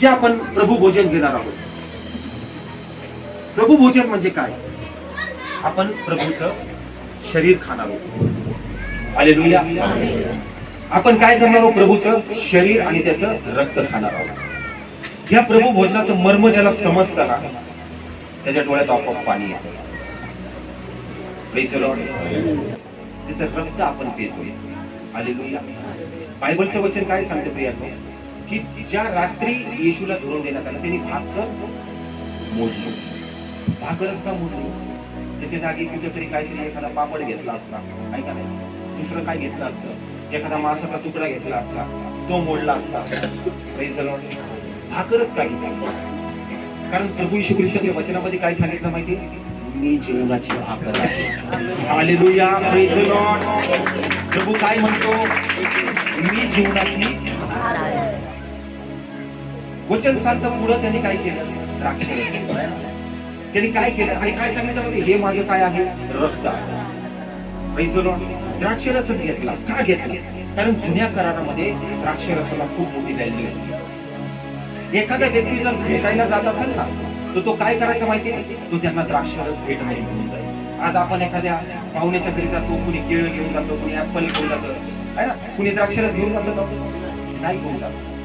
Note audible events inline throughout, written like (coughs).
जे आपण प्रभू भोजन घेणार आहोत. प्रभू भोजन म्हणजे काय? आपण प्रभूचं शरीर खाणार आहोत. हालेलुया आपण काय करणार आहोत? प्रभूचं शरीर आणि त्याचं रक्त खाणार आहोत. या प्रभू भोजनाचं मर्म ज्याला समजतं ना त्याच्या डोळ्यात आपोआप पाणी येतं. त्याचं रक्त आपण पितोय. आलेलुया बायबलचं वचन काय सांगतं प्रियानो की ज्या रात्री येशूला धरून देण्यात आलं. त्यांनी भाकर मोडली भाकरच का मोडली त्याच्या जागी कुठेतरी काहीतरी एखादा पापड घेतला असता. ऐका नाही? दुसरं काय घेतलं असतं? एखादा मासाचा तुकडा घेतला असता. तो मोडला असता. भाकरच का घेतली? कारण प्रभू येशू ख्रिस्ताच्या वचनामध्ये काय सांगितलं माहिती? मी जीवनाची भाकर आहे. प्रभू काय म्हणतो? मी जीवनाची वचन सांगता पुढं त्यांनी काय केलं? द्राक्ष त्यांनी काय केलं? आणि काय सांगितलं माहिती? म्हणजे, हे माझं काय आहे? रक्त आहे. द्राक्ष रसच घेतला. का घेतला? कारण जुन्या करारामध्ये द्राक्ष रसाला खूप मोठी व्हॅल्यू होती. एखादा व्यक्ती जर भेटायला जात असेल ना तर तो काय करायचा माहितीये तो त्यांना द्राक्ष रस भेट नाही घेऊन जायचा आज आपण एखाद्या पाहुण्याच्या घरी जातो कुणी केळ घेऊन जातो कुणी ऍपल घेऊन जातो. आहे ना? कुणी द्राक्षरस घेऊन जातो का? नाही घेऊन जातो.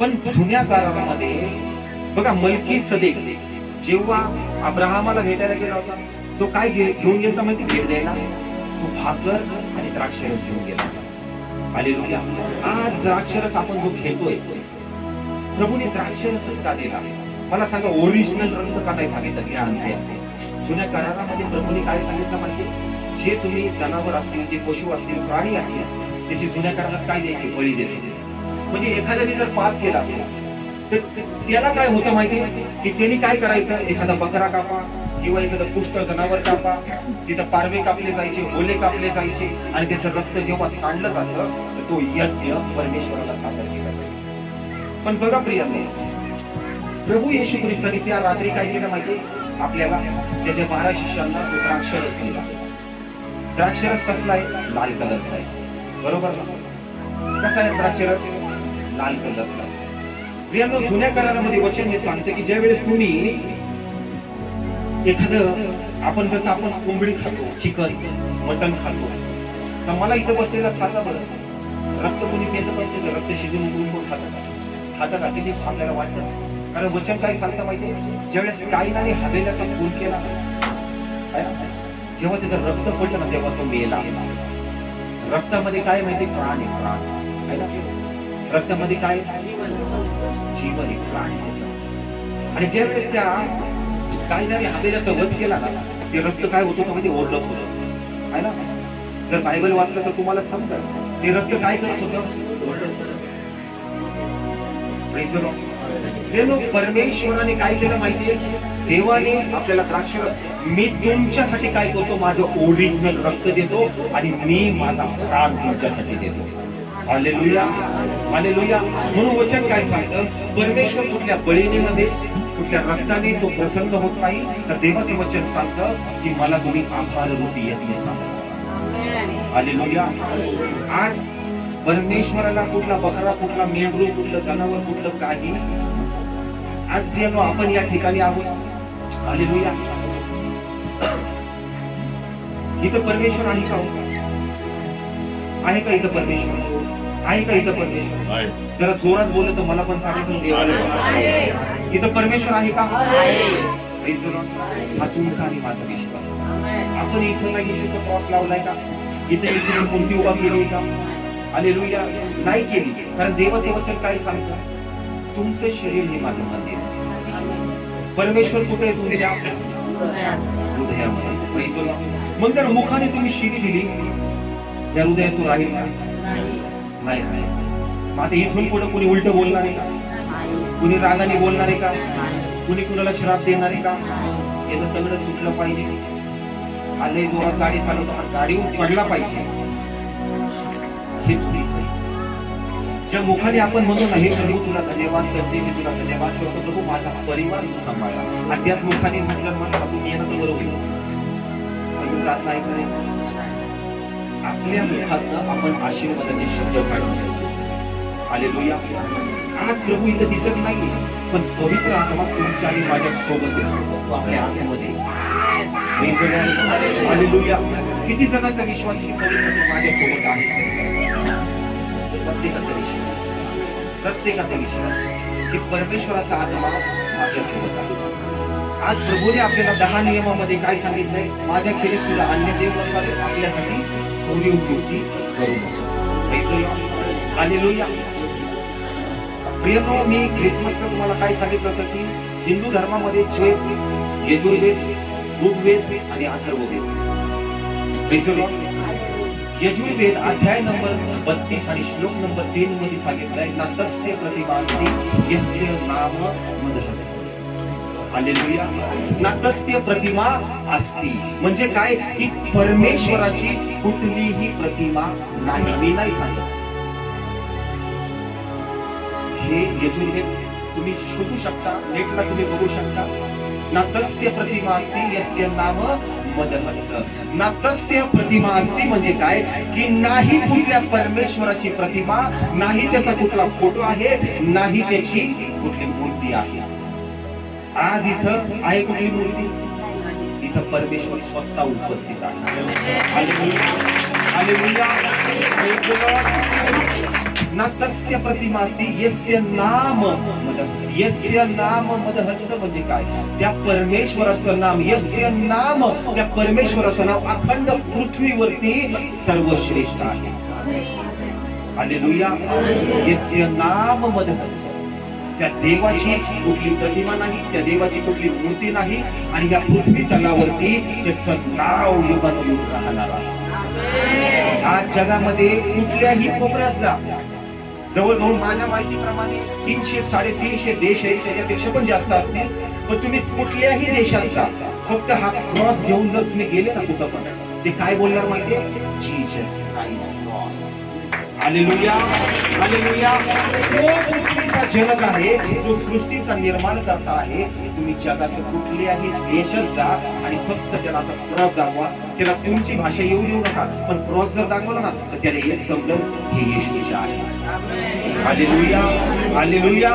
पण जुन्या करारामध्ये बघा मलकी सदेक जेव्हा अब्राहमाला भेटायला गेला होता तो काय घे- घेऊन गेला माहिती भेट द्यायला? तो भाकर आणि द्राक्षरस घेऊन गेला हालेलुया. आज द्राक्षरस आपण जो घेतोय प्रभूने द्राक्षरसच का दिला? मला सांगा ओरिजिनल रंग का नाही सांगितलं? घ्या आणि जुन्या करारामध्ये प्रभूने काय सांगितलं माहिती जे तुम्ही जनावर असतील जे पशु असतील प्राणी असतील त्याची जुन्या करारात काय द्यायची? बळी द्यायची म्हणजे एखाद्याने जर पाप केला असेल तर त्याला काय होतं माहितीये की त्यांनी काय करायचं? एखादा बकरा कापा किंवा एखादं पुष्कळ जनावर कापा. तिथं पारवे कापले जायचे ओले कापले जायचे आणि त्याचं रक्त जेव्हा सांडलं जातं तर तो यज्ञ परमेश्वराला सादर केला जायचा पण बघा प्रियाने प्रभू येशू ख्रिस्तानी त्या रात्री काय केलं माहिती आपल्याला त्याच्या बारा शिष्यांना तो द्राक्षरस दिला. द्राक्षरस कसला आहे? लाल कलरचा आहे. बरोबर ना? कसा आहे द्राक्षरस? लाल कलरचा आहे प्रियांनो जुन्या करारामध्ये वचन हे सांगते की ज्या वेळेस तुम्ही एखादं आपण जसं आपण कोंबडी खातो चिकन मटन खातो तर मला इथं बसलेला सांगा बरं. रक्त कोणी पेलं पाहिजे त्याचं रक्त शिजून उकळून कोण खातं का? खातं का? किती आपल्याला वाटतं? कारण वचन काय सांगतं माहितीये? ज्यावेळेस काईनाने हवेल्याचा खून केला जेव्हा त्याचं रक्त पडलं ना तेव्हा तो मेला. रक्तामध्ये काय माहिती? प्राण आहे प्राण. है ना? रक्तामध्ये काय? जीव आहे प्राणी त्याच्या आणि ज्या वेळेस त्या नाही हवेल्याचा वध केला ना ते रक्त काय होत होतं म्हणजे ओरडत होतं. आहे ना? जर बायबल वाचलं तर तुम्हाला समजा ते रक्त काय करत होतं? ओरडत होतं. Praise परमेश्वराने काय केलं माहितीये देवाने आपल्याला द्राक्ष मी तुमच्यासाठी काय करतो? माझं ओरिजिनल रक्त देतो आणि मी माझा प्राण तुमच्यासाठी देतो. हालेलुया. म्हणून वचन काय सांगतं? परमेश्वर कुठल्या बळीने नव्हे कुठल्या रक्ताने तो प्रसन्न होत नाही तर देवाचं वचन सांगतं की मला तुम्ही आभार रूपी यज्ञ सांगा हालेलुया. आज परमेश्वराला कुठला बकरा कुठला मेंढरू कुठलं जनावर कुठलं काही आज प्रियानो आपण या ठिकाणी आहोत. हालेलुया. इथं परमेश्वर आहे का हो? आहे का इथं परमेश्वर? आहे का इथं परमेश्वर. जरा जोरात बोलत तर मला पण सांगितलं देवाला. इथं परमेश्वर आहे का. हा तुमचा आणि माझा विश्वास. आपण इथं नाही येशूचा क्रॉस लावलाय का? इथे येशूची मूर्ती उभा केली का? हालेलुया नाही केली. कारण देवाचे वचन काय सांगतं? तुमचं शरीर हे माझं मंदिर आहे. परमेश्वर कुठे आहे तुमच्या? हृदयामध्ये. मग जर मुखाने तुम्ही शिवी दिली त्या हृदयात तो राहील का? नाही मग आता इथून पुढे कोणी उलट बोलणार आहे का? कुणी रागाने बोलणार आहे का? कुणी कुणाला श्राप देणार आहे का? याचं तगड तुटलं पाहिजे. आले जोरात गाडी चालवतो हा गाडीवर पडला पाहिजे. हे चुकीचं आहे. ज्या मुखाने आपण म्हणतो ना हे प्रभू तुला धन्यवाद करते मी तुला धन्यवाद करतो प्रभू माझा परिवार तू सांभाळला आणि त्याच मुखाने जर म्हणला तू येणं तर बरोबर जात नाही? आपल्या मुखातनं आपण आशीर्वादाचे शब्द काढून हालेलुया. आज प्रभू इथं दिसत नाही पण पवित्र आत्मा तुमच्या आणि माझ्या सोबत तो आपल्या आत्म्यामध्ये आलेलुया किती जणांचा विश्वास की पवित्र माझ्या सोबत आहे? प्रत्येकाचा विश्वास. प्रत्येकाचा विश्वास की परमेश्वराचा आत्मा माझ्या सोबत आहे. आज प्रभूने आपल्याला दहा नियमामध्ये काय सांगितलंय? माझ्या खेरीस तुला अन्य देव नसावे आपल्यासाठी कोणी उपयुक्ती करू नका हालेलुया प्रियनो मी ख्रिसमसला तुम्हाला काय सांगितलं होतं की हिंदू धर्मामध्ये यजुर्वेद ऋग्वेद आणि अथर्ववेद यजुर्वेद अध्याय नंबर बत्तीस आणि श्लोक नंबर तीन मध्ये सांगितलंय ना तस्य प्रतिमा असते यस्य नाम मदहस ना तस्य प्रतिमा असती. म्हणजे काय? की परमेश्वराची कुठलीही प्रतिमा नाही. मी नाही सांगत. हे यजुर्वेद तुम्ही शोधू शकता. नेटला तुम्ही बघू शकता? ना तस्य प्रतिमा असती यस्य नाम मदहस ना तस्य प्रतिमा असती म्हणजे काय? की नाही कुठल्या परमेश्वराची प्रतिमा नाही त्याचा कुठला फोटो आहे नाही त्याची कुठली मूर्ती आहे. आज इथं आहे कुठली मूर्ती? इथं परमेश्वर स्वतः उपस्थित आहे. ना तस्य प्रतिमा असती यस्य नाम यस्य नाम मदहस्त म्हणजे काय? त्या परमेश्वराचं नाम यस्य नाम त्या परमेश्वराचं नाव अखंड पृथ्वीवरती सर्वश्रेष्ठ आहे. हालेलुया यस्य नाम मदहस्त. त्या देवाची कुठली प्रतिमा नाही त्या देवाची कुठली मूर्ती नाही आणि या पृथ्वी तलावरती त्याचं नाव युगानुयुग राहणार आहे. आज जगामध्ये कुठल्याही कोपऱ्यात जा. जवळजवळ माझ्या माहितीप्रमाणे तीनशे साडेतीनशे देश आहेत त्याच्यापेक्षा पण जास्त असतील. पण तुम्ही कुठल्याही देशात जा. फक्त हा क्रॉस घेऊन जर तुम्ही गेले ना कुठं पण ते काय बोलणार माहितीये? Jesus hallelujah hallelujah. तो पृथ्वीचा जनक आहे जो सृष्टीचा निर्माण करता आहे तुम्ही जगात कुठल्याही देशात जा आणि फक्त त्याला असा क्रॉस दाखवा. त्याला तुमची भाषा येऊ देऊ नका पण क्रॉस जर दाखवला ना तर त्याला एक समजेल हे येशूचे आहे. Hallelujah hallelujah.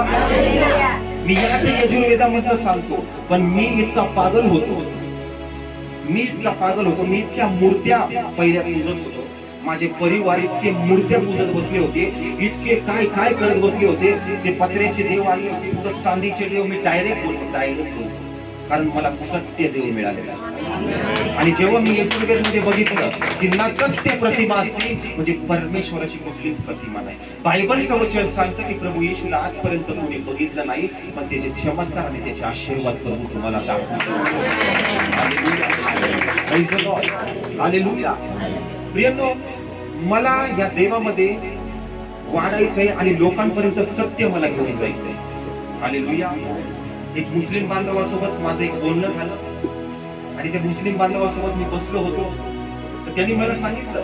मी याच यजुर्वेदामधलं सांगतो पण मी इतका पागल होतो. मी इतका पागल होतो मी इतक्या मूर्त्या पहिल्या पूजत होतो. माझे परिवार इतके मूर्त्या पूजत बसले होते इतके काय काय करत बसले होते ते पत्र्याचे देव आले होते कुठं चांदीचे देव मी डायरेक्ट बोलतो डायरेक्ट बोलतो. कारण मला सत्य देव मिळालेला आणि जेव्हा मी मध्ये बघितलं की नकस्य प्रतिमा असते म्हणजे परमेश्वराची कुठलीच प्रतिमा नाही. बायबलचं वचन सांगतं की प्रभू येशूला आजपर्यंत कोणी बघितलं नाही पण त्याचे चमत्कार आणि त्याचे आशीर्वाद प्रभू तुम्हाला दाखवतो. हालेलुया. प्रियनो मला या देवामध्ये वाढायचंय आणि लोकांपर्यंत सत्य मला घेऊन जायचंय. हालेलुया. एक मुस्लिम बांधवासोबत माझं एक बोलणं झालं. आणि त्या मुस्लिम बांधवासोबत मी बसलो होतो. तर त्यांनी मला सांगितलं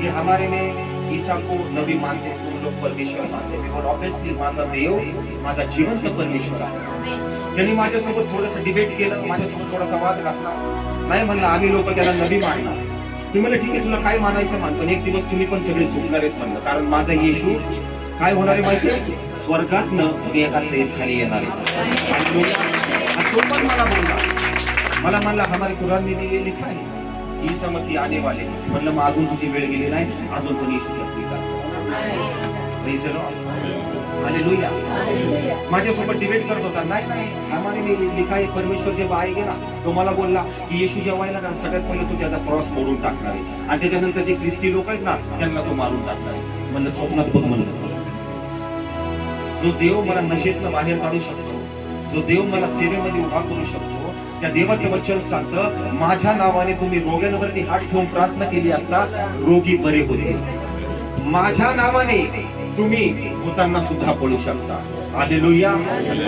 की हमारे में ईसा को नबी मानते तुम लोग परमेश्वर मानते. और बोल ऑब्विसली माझा देव माझा जिवंत परमेश्वर आहे. त्यांनी माझ्यासोबत थोडस डिबेट केलं माझ्यासोबत थोडासा वाद घातला. नाही म्हणलं आम्ही लोक त्याला नबी मानणार. मी म्हणलं ठीक आहे तुला काय मानायचं मान पण एक दिवस तुम्ही पण सगळे झुकणार आहेत म्हणलं. कारण माझा येशू काय होणार आहे माहिती स्वर्गातनं मी एका सैद खाली येणार आहे. आणि तो पण मला बोलला. मला म्हणला हमारे कुरान में लिखा है की समस्या आने वाले म्हणलं मग अजून तुझी वेळ गेली नाही अजून पण येशूचा स्वीकार Praise माझ्यासोबत डिबेट करत होता. नाही नाही आम्हाला मी लिखाय परमेश्वर जेव्हा आहे ना तो मला बोलला की येशू जेव्हा आहे ना सगळ्यात पहिले तो त्याचा क्रॉस मोडून टाकणार आहे. आणि त्याच्यानंतर जे ख्रिस्ती लोक आहेत ना त्यांना तो मारून टाकणार आहे. म्हणलं स्वप्नात बघ म्हणलं. जो देव मला नशेतनं बाहेर काढू शकतो जो देव मला सेवेमध्ये उभा करू शकतो त्या देवाचं वचन सांगतं माझ्या नावाने तुम्ही रोग्यांवरती हात ठेवून प्रार्थना केली असता रोगी बरे होते माझ्या नावाने तुम्ही भूतांना सुद्धा पळू शकता. आले लुया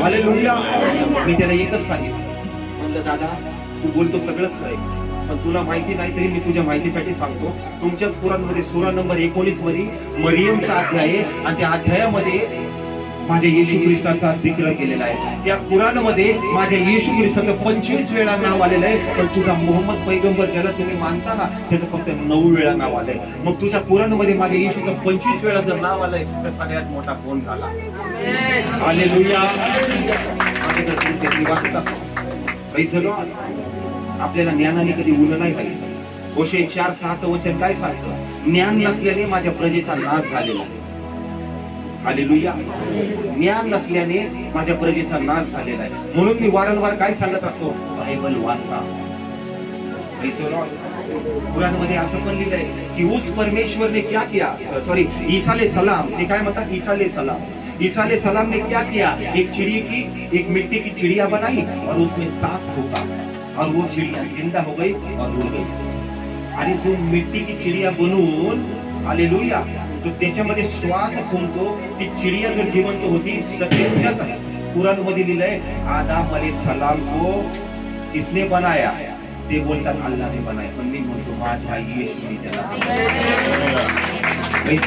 आले लुया मी त्याला एकच सांगितलं. म्हणलं दादा तू बोलतो सगळं खरंय पण तुला माहिती नाही तरी मी तुझ्या माहितीसाठी सांगतो. तुमच्याच कुरांमध्ये सुरा नंबर एकोणीसमध्ये मरियमचा अध्याय आहे. आणि त्या अध्यायामध्ये माझ्या येशू ख्रिस्ताचा जिक्र केलेला आहे. त्या कुराणमध्ये माझ्या येशू ख्रिस्ताचं पंचवीस वेळा नाव आलेलं आहे पण तुझा मोहम्मद पैगंबर ज्याला तुम्ही मानता ना त्याचं फक्त नऊ वेळा नाव आलंय. मग तुझ्या कुराणमध्ये माझ्या येशूचं पंचवीस वेळा जर नाव आलंय तर सगळ्यात मोठा कोण झाला? वाचत Lord. आपल्याला ज्ञानाने कधी उन नाही पाहिजे. गोषे चार सहाचं वचन काय सांगतं? ज्ञान नसल्याने माझ्या प्रजेचा नाश झालेला आहे. हालेलुया. ज्ञान नसल्याने माझ्या प्रजेचा नाश झालेला आहे. म्हणून मी वारंवार काय सांगत असतो? बायबल वाचा. कुराणमध्ये असं पण लिहिलंय की उस परमेश्वरने क्या किया? सॉरी ईसाले सलाम. ते काय म्हणतात? ईसाले सलाम. ईसाले सलाम ने क्या किया? एक चिड़ी की एक मिट्टी की चिड़िया बनाई और उसमें सांस फूका और वो चिड़िया जिंदा हो गई और उड़ गई. आणि जो मिट्टी की चिड़िया बनून हालेलुया तो त्याच्यामध्ये श्वास फुलतो ती चिड़िया जर जिवंत होती तर त्यांच्याच आहे कुराणमध्ये लिहिलंय आदाम अले सलाम को किसने बनाया? ते बोलतात अल्लाने बनाय. पण मी म्हणतो माझ्या येशूने त्याला Praise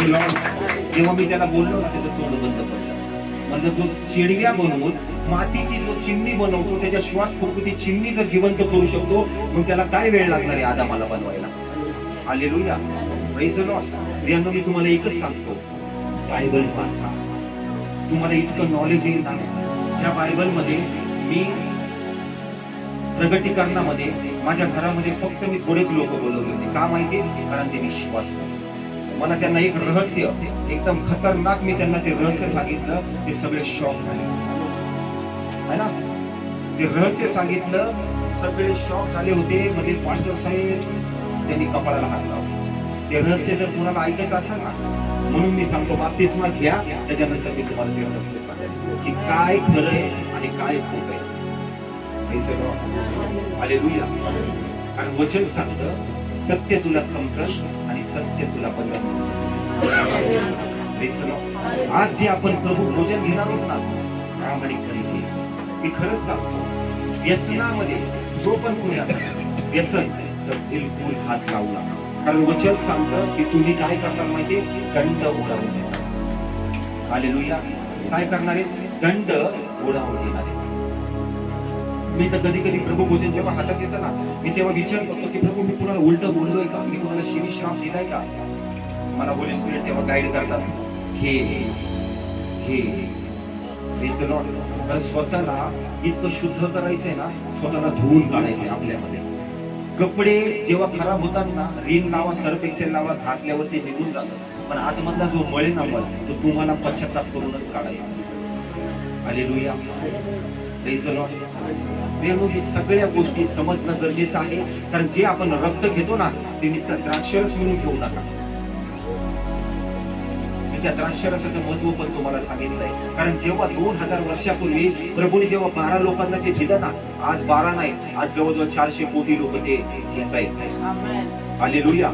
जेव्हा मी त्याला बोललो ना त्याचं तोंड बंद पडलं. म्हणजे जो चिडव्या बनवून मातीची जो चिमणी बनवतो त्याच्या श्वास फुंकून ती चिमणी जर जिवंत करू शकतो मग त्याला काय वेळ लागणार आहे आदामाला बनवायला? हालेलुया. प्रेज द लॉर्ड प्रियांनो मी तुम्हाला एकच सांगतो. बायबल वाचा. तुम्हाला इतकं नॉलेज येईल ना? त्या बायबलमध्ये मी प्रगटीकरणामध्ये माझ्या घरामध्ये फक्त मी थोडेच लोक बोलवले होते. का माहिती? कारण ते विश्वास मला त्यांना एक रहस्य एकदम खतरनाक मी त्यांना ते रहस्य सांगितलं ते सगळे शॉक झाले. है ना? ते रहस्य सांगितलं सगळे शॉक झाले होते. म्हणजे मास्टर साहेब त्यांनी कपाळाला हात लावला. ते रहस्य जर कुणाला ऐकायचं असेल ना म्हणून मी सांगतो बाप्तिस्मा घ्या त्याच्यानंतर मी तुम्हाला ते रहस्य सांगेन. की काय खरं आहे आणि काय खोट आहे. आले लुया कारण वचन सांगतं सत्य तुला समजल आणि सत्य तुला बदल आज जे आपण प्रभू भोजन घेणार आहोत ना प्रामाणिक घ्यायचं मी खरंच सांगतो व्यसनामध्ये जो पण कोणी असेल व्यसन तर बिलकुल हात लावू नका. कारण वचन सांगतं की तुम्ही काय करणार माहितीये? दंड उडावून देणार हालेलुया. काय करणार आहे? दंड उडावून देणार आहे. मी तर कधी कधी प्रभू भोजन जेव्हा हातात येतं ना मी तेव्हा विचार करतो की प्रभू मी कुणाला उलट बोललोय का? मी कुणाला शिवी श्राप दिलाय का? मला होली स्पिरिट तेव्हा गाईड करतात. हे हे Praise कारण स्वतःला इतकं शुद्ध करायचंय ना स्वतःला धुवून काढायचंय आपल्यामध्ये. कपडे जेव्हा खराब होतात ना रिन लावा सर्फ एक्सेल लावा घासल्यावर ते निघून जातात पण आतमधला जो मळे ना मळ तो तुम्हाला पश्चाताप करूनच काढायचा. आले लुया the Lord. हे सगळ्या गोष्टी समजणं गरजेचं आहे. कारण जे आपण रक्त घेतो ना ते नुसतं द्राक्षरस म्हणून घेऊ नका. त्या द्राक्षरसाचं महत्त्व पण तुम्हाला सांगितलंय कारण जेव्हा दोन हजार वर्षापूर्वी प्रभूने जेव्हा बारा लोकांना जे दिलं ना आज बारा नाही आज जवळजवळ चारशे कोटी लोक ते घेत आहेत. हालेलुया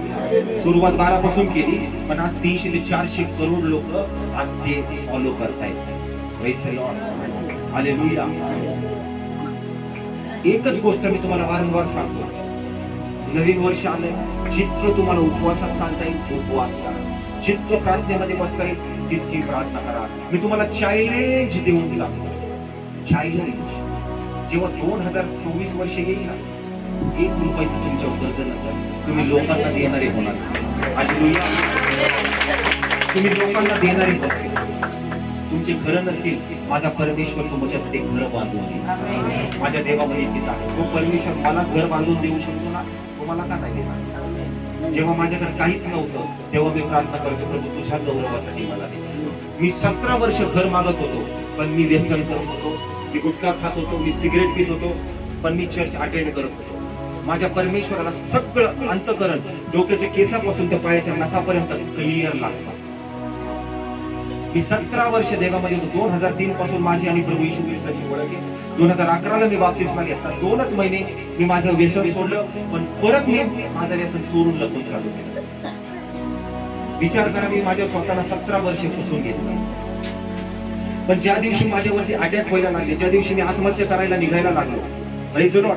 सुरुवात बारा पासून केली पण आज तीनशे ते चारशे करोड लोक आज ते फॉलो करतायत Lord. हालेलुया एकच गोष्ट मी तुम्हाला वारंवार सांगतो. नवीन वर्ष आलंय. जितकं तुम्हाला उपवासात चालता येईल उपवास जितकं प्रार्थनेमध्ये बसता येईल तितकी प्रार्थना करा. मी तुम्हाला चॅलेंज देऊन सांगतो. चॅलेंज जेव्हा दोन हजार सव्वीस वर्ष येईल ना एक रुपयाचं तुमच्यावर कर्ज नसेल. तुम्ही लोकांना देणारे होणार. तुम्ही लोकांना देणारे होणार. तुमचे घर नसतील माझा परमेश्वर तुमच्यासाठी घर बांधून देईल. माझ्या देवामध्ये पिता जो परमेश्वर मला घर बांधून देऊ शकतो ना तुम्हाला का नाही देणार? जेव्हा माझ्याकडे काहीच नव्हतं तेव्हा मी प्रार्थना करायचो प्रभू तुझ्या गौरवासाठी मला मी सतरा वर्ष घर मागत होतो पण मी व्यसन करत होतो मी गुटखा खात होतो मी सिगरेट पित होतो पण मी चर्च अटेंड करत होतो. माझ्या परमेश्वराला सगळं अंतकरण डोक्याच्या केसापासून ते पायाच्या नखापर्यंत क्लिअर लागतं. मी सतरा वर्ष देवामध्ये होतो. दोन हजार तीन पासून माझी आणि प्रभू यशू ख्रिस्ताची ओळख आहे. दोन हजार अकराला मी बाप्तिस्मा घेतला. दोनच महिने मी माझं व्यसन सोडलं पण परत मी माझं व्यसन चोरून लपून चालू केलं. विचार करा मी माझ्या स्वतःला सतरा वर्ष फसवून घेतलं. पण ज्या दिवशी माझ्यावरती अटॅक व्हायला लागले ज्या दिवशी मी आत्महत्या करायला निघायला लागलो Praise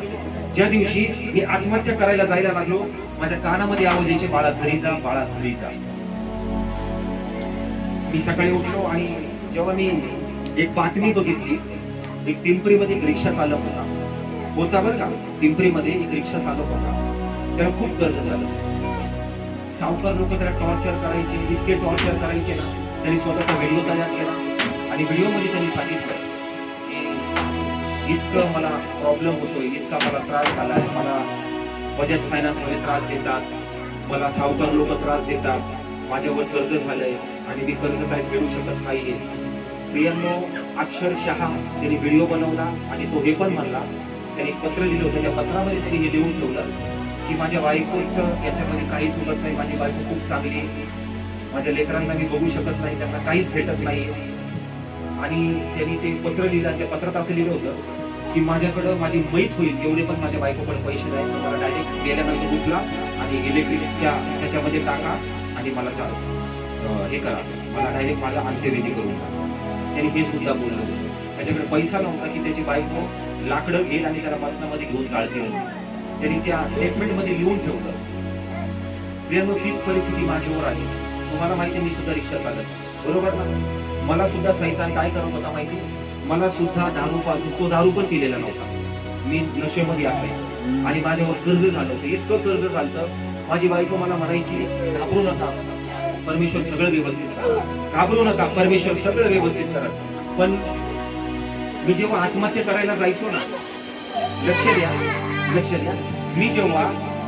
ज्या दिवशी मी आत्महत्या करायला जायला लागलो माझ्या कानामध्ये आवाज यायचे बाळा घरी जा बाळा घरी जा. मी सकाळी उठलो आणि जेव्हा मी एक बातमी बघितली एक पिंपरीमध्ये एक रिक्षा चालक होता. होता बरं का? पिंपरीमध्ये एक रिक्षा चालक होता. त्याला खूप कर्ज झालं. सावकार लोक त्याला टॉर्चर करायचे इतके टॉर्चर करायचे ना त्यांनी स्वतःचा व्हिडिओ तयार केला आणि व्हिडिओमध्ये त्यांनी सांगितलं की इतकं मला प्रॉब्लेम होतोय इतका मला त्रास झाला आहे मला बजाज फायनान्समध्ये त्रास देतात मला सावकार लोक त्रास देतात माझ्यावर कर्ज झालंय. आणि मी कर्ज काय फेडू शकत नाहीये. प्रियांनो अक्षरशः त्यांनी व्हिडिओ बनवला आणि तो हे पण म्हणला त्यांनी पत्र लिहिलं होतं त्या पत्रामध्ये त्यांनी हे लिहून ठेवलं की माझ्या बायकोचं याच्यामध्ये काही चुकत नाही माझी बायको खूप चांगली आहे. माझ्या लेकरांना मी बघू शकत नाही त्यांना काहीच भेटत नाही आणि त्यांनी ते पत्र लिहिलं आणि त्या पत्रात असं लिहिलं होतं की माझ्याकडं माझी मैत होईल एवढे पण माझ्या बायकोकडे पैसे नाही. मला डायरेक्ट गेल्यानंतर उचला आणि इलेक्ट्रिकच्या त्याच्यामध्ये टाका आणि मला जा- हे करा. मला डायरेक्ट माझा अंत्यविधी करून त्यांनी हे सुद्धा बोललं. होतं त्याच्याकडे पैसा नव्हता की त्याची बायको लाकडं घेईल आणि त्याला मसनामध्ये घेऊन जाळतील त्यांनी त्या स्टेटमेंटमध्ये लिहून ठेवलं. प्रियांनो तीच परिस्थिती माझ्यावर आली. तुम्हाला माहिती मी सुद्धा रिक्षा चालत बरोबर ना? मला सुद्धा सैतान काय करत होता माहिती मला सुद्धा दारू पासून तो दारू पण पिलेला नव्हता. मी नशेमध्ये असायचो. आणि माझ्यावर कर्ज झालं होतं. इतकं कर्ज झालं माझी बायको मला म्हणायची घाबरू नका. परमेश्वर सगळं व्यवस्थित घाबरू नका परमेश्वर सगळं व्यवस्थित करा पण मी जेव्हा आत्महत्या करायला जायचो ना लक्ष द्या लक्ष द्या. मी जेव्हा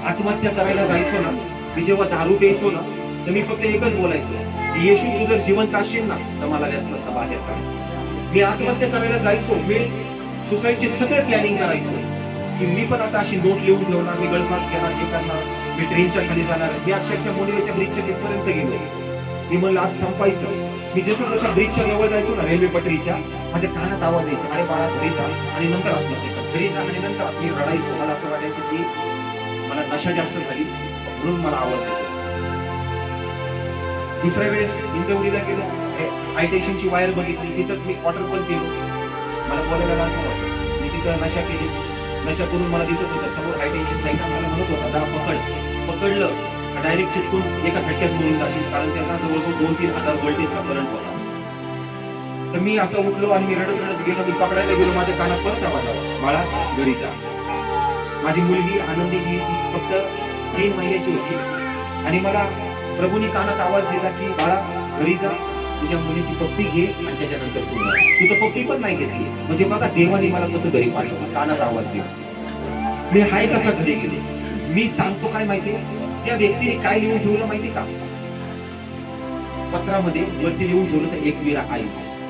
आत्महत्या करायला जायचो ना मी जेव्हा दारू प्यायचो ना तर मी फक्त एकच बोलायचो की येशू तू जर जिवंत असशील ना तर मला व्यस्तता बाहेर काढ. मी आत्महत्या करायला जायचो मी सुसाईडचे सगळे प्लॅनिंग करायचो की मी पण आता अशी नोट लिहून ठेवणार मी गळफास घेणार हे करणार. मी ट्रेनच्या खाली जाणार मी अक्षरशः मोनिवेच्या ब्रिजच्या तिथपर्यंत गेलो मी म्हणलं आज संपायचं. मी जसं जसं ब्रिजच्या जवळ जायचो ना रेल्वे पटरीच्या माझ्या कानात आवाज यायचे. अरे बाळा घरी जा आणि नंतर आत्महत्या कर. घरी जा आणि नंतर मी रडायचो. मला असं वाटायचं की मला नशा जास्त झाली म्हणून मला आवाज येतो. दुसऱ्या वेळेस इंटरव्ह्यूला गेलो. हाय टेन्शनची वायर बघितली. तिथंच मी क्वार्टर पण केलो. मला बोलायला असं वाटतं मी तिथं नशा केली. नशा करून मला दिसत होतं. समोर हाय टेन्शन साईडला मला म्हणत होता. जरा पकड. पकडलं डायरेक्ट चिटकून एका झटक्यात मरून जाशील कारण त्याचा जवळजवळ दोन तीन हजार व्होल्टेजचा करंट होता. तर मी असं उठलो आणि मी रडत रडत गेलो. मी पकडायला गेलो. माझ्या कानात परत आवाज आला. बाळा घरी जा. माझी मुलगी आनंदी ही फक्त तीन महिन्याची होती. आणि मला प्रभूनी कानात आवाज दिला की बाळा घरी जा. तुझ्या मुलीची पप्पी घे आणि त्याच्यानंतर तू तू तर पप्पी पण नाही घेतली. म्हणजे बघा देवाने मला कसं घरी पाठवलं. कानात आवाज दिला. मी हाय कसा घरी गेले? मी सांगतो काय माहितीये त्या व्यक्तीने काय लिहून ठेवलं माहिती का? पत्रामध्ये वरती लिहून ठेवलं तर एक विरा आई.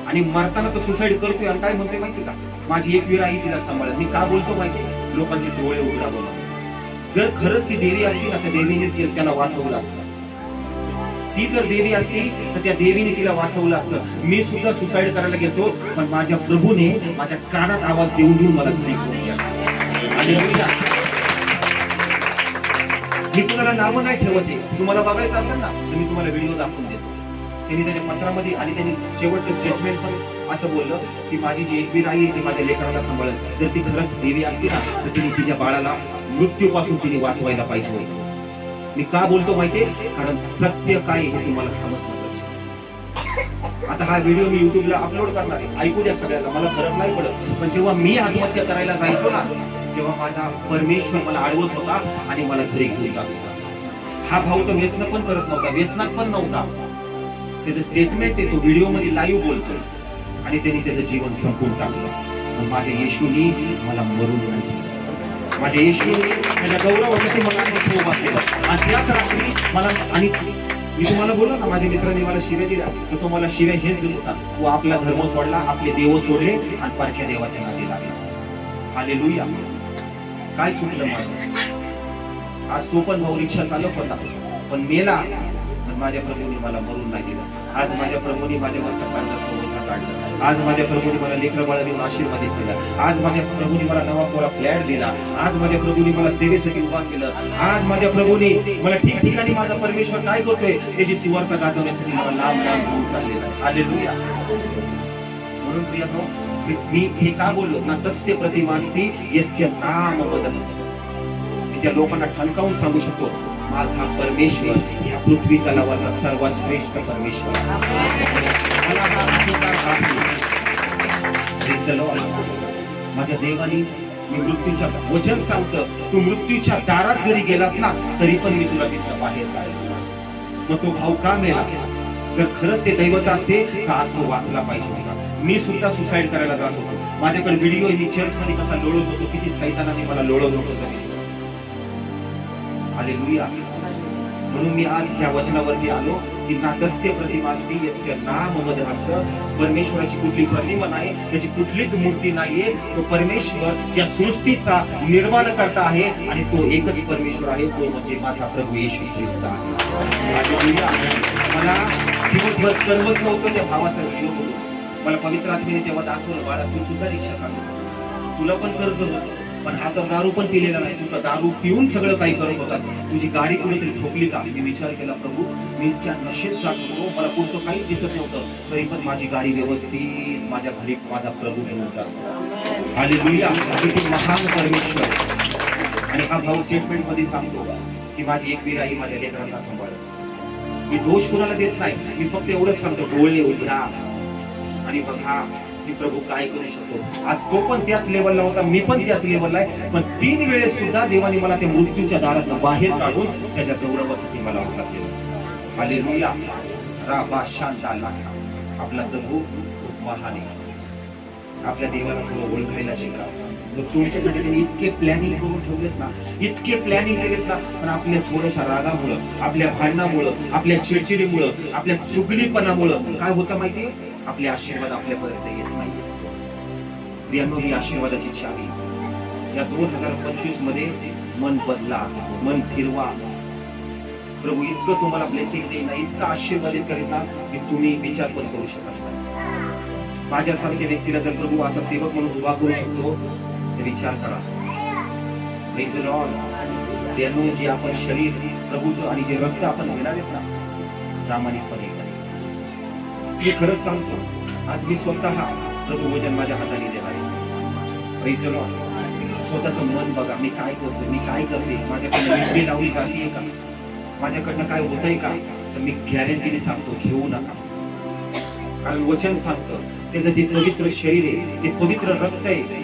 आणि मरताना तो सुसाईड करतोय आणि काय म्हणतोय माहिती का? माझी एक विरा आई तिला सांभाळत. मी का बोलतो माहिती लोकांचे डोळे उघडा बोला जर खरंच ती देवी असती ना तर देवीने त्याला वाचवलं असतं. ती जर देवी असती तर त्या देवीने तिला वाचवलं असतं. मी सुद्धा सुसाईड करायला गेलो पण माझ्या प्रभूने माझ्या कानात आवाज देऊन देऊन मला घरी घेऊन मी तुम्हाला नावं नाही ठेवत तुम्हाला बघायचं असेल ना तर मी तुम्हाला व्हिडिओ दाखवून देतो. त्यांनी त्याच्या पत्रामध्ये आणि त्यांनी शेवटचं स्टेटमेंट पण असं बोललं की माझी जी एकवीर आई आहे ती माझ्या लेकराला सांभाळत. जर ती खरंच देवी असती ना तर तिने तिच्या बाळाला मृत्यूपासून तिने वाचवायला पाहिजे होती. मी का बोलतो माहितीये? कारण सत्य काय हे तुम्हाला समजणं गरजेचं आता हा व्हिडिओ मी युट्यूबला अपलोड करणार आहे. ऐकू द्या सगळ्याला मला फरक नाही पडत. पण जेव्हा मी आत्महत्या करायला जायचो ना तेव्हा माझा परमेश्वर मला अडवत होता आणि मला घरी घेऊन जात होता. हा भाऊ तर व्यसन पण करत नव्हता व्यसनात पण नव्हता. त्याचं स्टेटमेंट आहे तो व्हिडिओमध्ये लाईव्ह बोलतोय. आणि त्यांनी त्याचं जीवन संपून टाकलं. पण माझ्या येशूनी मला मरून नाही माझ्या येशूने माझ्या गौरवासाठी मला मोठं उभा केलं आणि त्याच रात्री मला आणि मी तुम्हाला बोललो ना माझ्या मित्राने मला शिव्या दिल्या. तर तो मला शिव्या हेच देत होता. तो आपला धर्म सोडला आपले देव सोडले आणि पारख्या देवाच्या नादी लागला. लुया काय चुकलं माझं? आज तो पण भाऊ रिक्षा चालक होता. पण मेला माझ्या प्रभूने मला मरून नाही आज माझ्या प्रभूने माझ्यावरचा कर्जा सोबसा काढला. आज माझ्या प्रभूने मला लेकर बाळा देऊन आशीर्वादित केला. आज माझ्या प्रभूने मला नवा कोरा फ्लॅट दिला. आज माझ्या प्रभूने मला सेवेसाठी उभा केलं. आज माझ्या प्रभूने मला ठिकठिकाणी माझा परमेश्वर काय करतोय? त्याची सुवार्ता गाजवण्यासाठी मला लांब लांब घेऊन चाललेला आले लुया म्हणून प्रिया मी- मी हे का बोललो? ना तस्य प्रतिमास्ती यस्य नाम बदल मी त्या लोकांना ठणकावून सांगू शकतो. माझा परमेश्वर ह्या पृथ्वी तलावाचा सर्वात श्रेष्ठ परमेश्वर. मला हा अधिकार माझ्या देवानी मी मृत्यूच्या वचन सांगतं. तू मृत्यूच्या दारात जरी गेलास ना तरी पण मी तुला तिथं बाहेर काढेल मग तो भाऊ का मेला? जर खरंच ते दैवत असते तर आज तो वाचला पाहिजे होता. मी सुद्धा सुसाईड करायला जात होतो. माझ्याकडे व्हिडिओ मी चर्चमध्ये कसा लोळत होतो किती सैतानाने मला लोळत होतो जरी हालेलुया म्हणून मी आज ह्या वचनावरती आलो की नादस्य प्रतिमा असती यस्य नाम मदहास. परमेश्वराची कुठली प्रतिमा नाही त्याची कुठलीच मूर्ती नाहीये. तो परमेश्वर या सृष्टीचा निर्माण करता आहे आणि तो एकच परमेश्वर आहे तो म्हणजे माझा प्रभू येशू ख्रिस्त आहे. मला दिवसभर करमत नव्हतं त्या भावाचा व्हिडिओ बघून. मला पवित्र आत्मीने तेव्हा दाखवलं बाळा तू सुद्धा रिक्षा चालू तुला पण कर्ज होतं. पण हा तर दारू पण पिलेला नाही. तू तर दारू पिऊन सगळं काही करत होतास. तुझी गाडी कुणीतरी ठोकली का? मी विचार केला प्रभू मी इतक्या नशेत जात होतो. मला पुढचं काहीच दिसत नव्हतं. तरी पण माझी गाडी व्यवस्थित माझ्या घरी माझा प्रभू घेऊन जात हालेलुया किती महान परमेश्वर. आणि हा भाऊ स्टेटमेंटमध्ये सांगतो की माझी एक विराई माझ्या लेकरांना सांभाळ मी दोष कुणाला देत नाही. मी फक्त एवढंच सांगतो डोळे उघडा. आणि बघा प्रभू काय करू शकतो? आज तो पण त्याच लेवलला होता मी पण त्याच लेवलला आहे. पण तीन वेळेस सुद्धा देवाने मला त्या मृत्यूच्या दारात बाहेर काढून त्याच्या गौरवासाठी मला उभा केलं. हालेलुया. राबा शांत आपला प्रभू खूप महान आहे. आपल्या देवाला थोडं ओळखायला शिका. जर तुमच्यासाठी त्यांनी इतके प्लॅनिंग करून ठेवलेत ना इतके प्लॅनिंग केलेत ना पण आपल्या थोड्याशा रागामुळं आपल्या भांडणामुळं आपल्या चिडचिडीमुळं आपल्या चुगलीपणामुळं काय होतं माहितीये? आपले आशीर्वाद आपल्यापर्यंत येत नाही प्रियांनो ही आशीर्वादाची चावी. या दोन हजार पंचवीसमध्ये मन बदला मन फिरवा. प्रभू इतकं तुम्हाला ब्लेसिंग देईल ना इतकं आशीर्वादित करेल ना की तुम्ही विचार पण करू शकत नाही. माझ्यासारख्या व्यक्तीला जर प्रभू असा सेवक म्हणून उभा करू शकतो तर विचार करा. प्रियांनो, जे आपण शरीर प्रभूचं आणि जे रक्त आपण घेणार आहेत ना प्रामाणिकपणे मी खरंच सांगतो आज मी स्वतः प्रभू वचन माझ्या हाताने देणार आहे. Praise स्वतःचं मन बघा मी काय करतो मी काय करते माझ्याकडनं विजली लावली जाते का? माझ्याकडनं काय होतंय का? तर मी गॅरंटीने सांगतो घेऊ नका. कारण वचन सांगतं त्याचं ते पवित्र शरीर आहे ते पवित्र रक्त आहे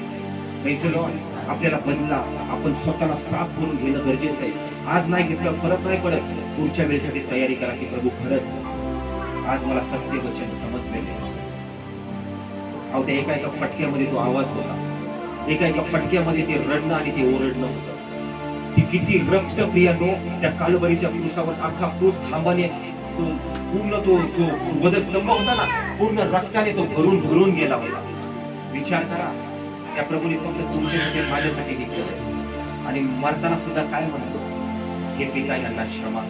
आपल्याला बदला आपण स्वतःला साफ करून घेणं गरजेचं आहे. आज नाही घेतलं फरक नाही पडत. पुढच्या वेळेसाठी तयारी करा की प्रभू खरंच आज मला सत्य वचन समजलेले अहो त्या एका एका फटक्यामध्ये तो आवाज होता. एका एका फटक्यामध्ये ते रडणं आणि ते ओरडणं होतं. ती किती रक्त प्रियानो त्या कालबरीच्या क्रूसावर अख्खा क्रूस थांबाने तो पूर्ण तो जो वधस्तंभ होता ना पूर्ण रक्ताने तो भरून भरून गेला होता. विचार करा त्या प्रभूने फक्त तुमच्यासाठी माझ्यासाठी हे केलं आणि मरताना सुद्धा काय म्हणतो? हे पिता यांना क्षमा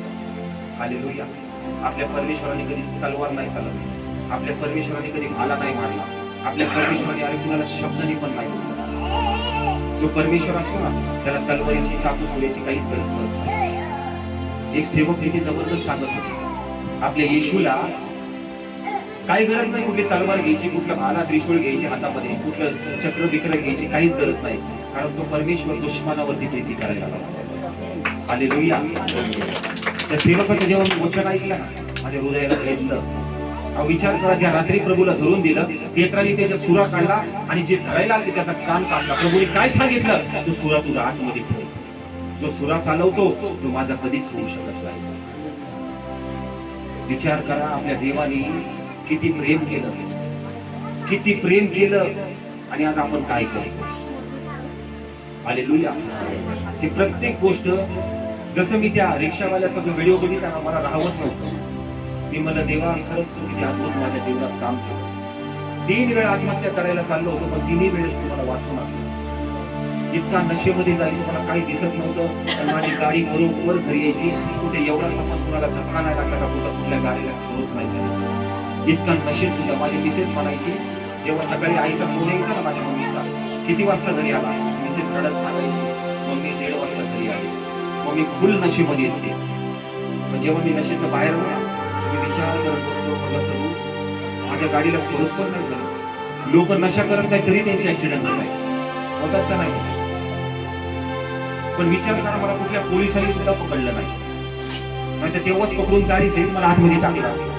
आलेलो या आपल्या परमेश्वराने कधी तलवार नाही चालवली. आपल्या परमेश्वराने कधी भाला नाही मारला. आपल्या परमेश्वराने अरे कुणाला शब्दाने पण नाही जो परमेश्वर असतो ना त्याला तलवारीची चाकू सोड्याची काहीच गरज पडत एक सेवक किती जबरदस्त सांगत होते. आपल्या येशूला काही गरज नाही कुठली तलवार घ्यायची कुठला भाला त्रिशूळ घ्यायची हातामध्ये कुठलं चक्र विक्र घ्यायची काहीच गरज नाही. कारण तो परमेश्वर दुश्मनावरती प्रीती करायला लागला. हालेलुया. त्या सेवकाचं जेव्हा मी वचन ऐकलं ना माझ्या हृदयाला घेतलं विचार करा ज्या रात्री प्रभूला धरून दिलं पेत्राने त्याचा सुरा काढला आणि जे धरायला आले त्याचा कान काढला प्रभूने काय सांगितलं? तो सुरा तुझा आतमध्ये ठेव. जो सुरा चालवतो तो माझा कधीच होऊ शकत नाही. विचार करा आपल्या देवाने किती प्रेम केलं. किती प्रेम केलं आणि आज आपण काय करतो हालेलुया की प्रत्येक गोष्ट जसं मी त्या रिक्षावाल्याचा जो व्हिडिओ बघितला ना मला राहवत नव्हतं. मी म्हणलं देवा खरंच तू किती अद्भुत माझ्या जीवनात काम केलं तीन वेळा आत्महत्या करायला चाललो होतो पण तिन्ही वेळेस तू मला वाचून आणलीस इतका नशेमध्ये जायचो मला काही दिसत नव्हतं. पण माझी गाडी बरोबर घरी यायची. कुठे एवढा समज कुणाला धक्का नाही लागला का कुठं कुठल्या गाडीला खरोच नाही झाली. इतका नशेत सुद्धा माझी मिसेस म्हणायची जेव्हा सकाळी आईचा फोन यायचा ना माझ्या मम्मीचा किती वाजता घरी आला? मिसेस रडत सांगायची. मग मी फुल नशेमध्ये येते. पण जेव्हा मी नशेतनं बाहेर मी विचार करत बसलो म्हटलं प्रभू माझ्या गाडीला खरोच पण नाही झालं. लोक नशा करत नाही तरी त्यांचे ऍक्सिडेंट होत नाही होतात का नाही? पण विचार करा मला कुठल्या पोलिसांनी सुद्धा पकडलं नाही. नाही तर तेव्हाच पकडून गाडी सहित मला आतमध्ये टाकलं. असेल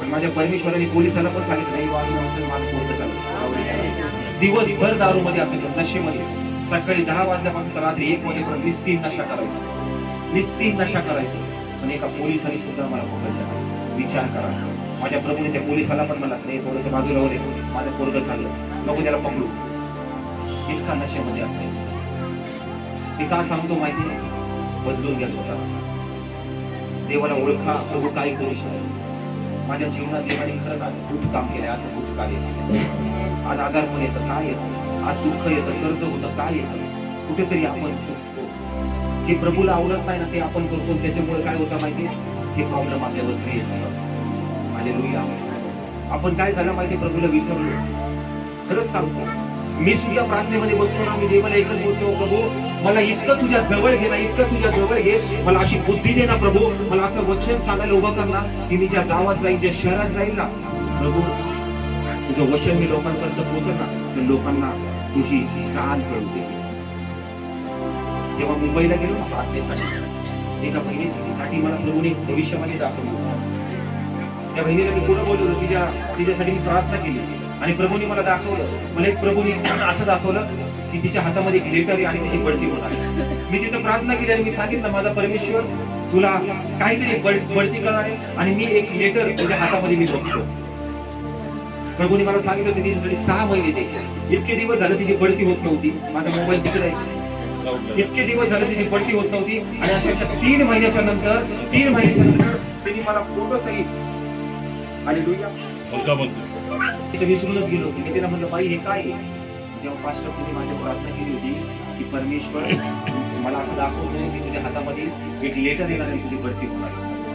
पण माझ्या परमेश्वराने पोलिसाला पण सांगितलं नाही वाजून माझं पोरगं चालू दिवसभर दारू मध्ये नशेमध्ये सकाळी दहा वाजल्यापासून तर रात्री एक वाजेपर्यंत निस्ती नशा करायचो निस्ती नशा करायचो पण एका पोलिसांनी सुद्धा मला पकडलं विचार करा. माझ्या प्रभूने त्या पोलिसाला पण म्हणला नाही थोडस बाजूला वर येतो माझं पोरग झालं नको त्याला पकडू. इतका नशेमध्ये असायचं. मी का सांगतो माहिती बदलून घ्या स्वतः. देवाला ओळखा प्रभू काय करू शकतो? माझ्या जीवनात देवाने खरंच अद्भुत काम केलंय अद्भुत कार्य केलं आज आजारपण येतं काय येतं आज दुःख येतं कर्ज होतं काय येतं? कुठेतरी आपण चुकतो. जे प्रभूला आवडत नाही ना ते आपण करतो त्याच्यामुळे काय होतं माहिती हे प्रॉब्लेम आपल्यावर क्रिएट होतात हालेलुया आपण काय झालं माहिती प्रभूला विसरलो खरंच सांगतो. मी सुद्धा प्रार्थनेमध्ये बसतो ना मी देवाला एकच बोलतो प्रभू मला इतकं तुझ्या जवळ घे ना इतकं तुझ्या जवळ घे. मला अशी बुद्धी दे ना प्रभू. मला असं वचन सांगायला उभं कर ना की मी ज्या गावात जाईल ज्या शहरात जाईल ना प्रभू तुझं वचन मी लोकांपर्यंत पोहोचल ना तर लोकांना तुझी चाल कळू दे. जेव्हा मुंबईला गेलो ना प्रार्थनेसाठी एका बहिणीसाठी मला प्रभूने भविष्यामध्ये दाखवलं. त्या बहिणीला मी पुढे बोलवलं तिच्या तिच्यासाठी मी प्रार्थना केली. आणि प्रभूने मला दाखवलं मला एक प्रभूने असं दाखवलं की तिच्या हातामध्ये एक लेटर आणि तिची बढती होणार आहे. मी तिथं प्रार्थना केली आणि मी सांगितलं माझा परमेश्वर तुला काहीतरी बढती करणार आहे आणि मी एक लेटर तुझ्या हातामध्ये मी बघतो. प्रभूने मला सांगितलं होतं तिच्यासाठी सहा महिने दे. इतके दिवस झालं तिची बढती होत नव्हती. माझा मोबाईल तिकडे इतके दिवस झाले तिची बढती होत नव्हती. आणि अशा तीन महिन्याच्या नंतर तीन महिन्याच्या नंतर तिने मला फोटो सहित आणि तिथे विसरूनच गेलो होतो. मी तिला म्हणलं बाई हे काय तेव्हा पास्टर तुम्ही माझी प्रार्थना केली होती की परमेश्वर मला असं दाखवतोय की तुझ्या हातामध्ये एक लेटर येणार आहे तुझी भरती होणार.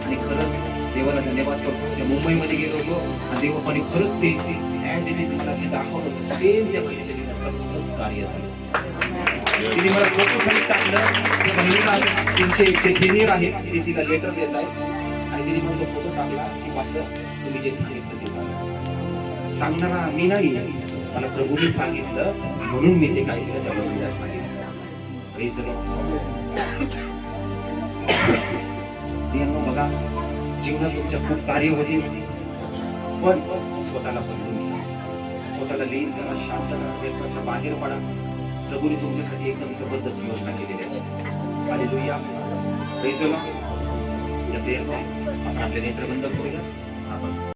आणि खरंच देवाला धन्यवाद करतो. त्या मुंबईमध्ये गेलो होतो आणि देवापाने खरंच ते ॲज इट इज मला जे दाखवलं होतं सेम त्या बहिणीच्या जीवनात तसंच कार्य झालं. तिने मला फोटो खाली टाकलं त्या बहिणीला तीनशे एकशे सिनियर आहेत ते तिला लेटर देत आहेत. आणि तिने मला तो फोटो टाकला की मास्टर तुम्ही जे सांगितलं ते सांगा सांगणारा मी नाही मला प्रभूने सांगितलं म्हणून मी ते काय केलं त्या बहिणीला सांगितलं. (coughs) बघा जीवनात तुमच्या खूप कार्य होतील. पण स्वतःला बदलून घ्या. स्वतःला लीन करा शांत करा व्यसनातनं बाहेर पडा. प्रभूने तुमच्यासाठी एकदम जबरदस्त योजना केलेली आहे हालेलुया लुया the Lord. आपण आपले नेत्र बंद करूया. आपण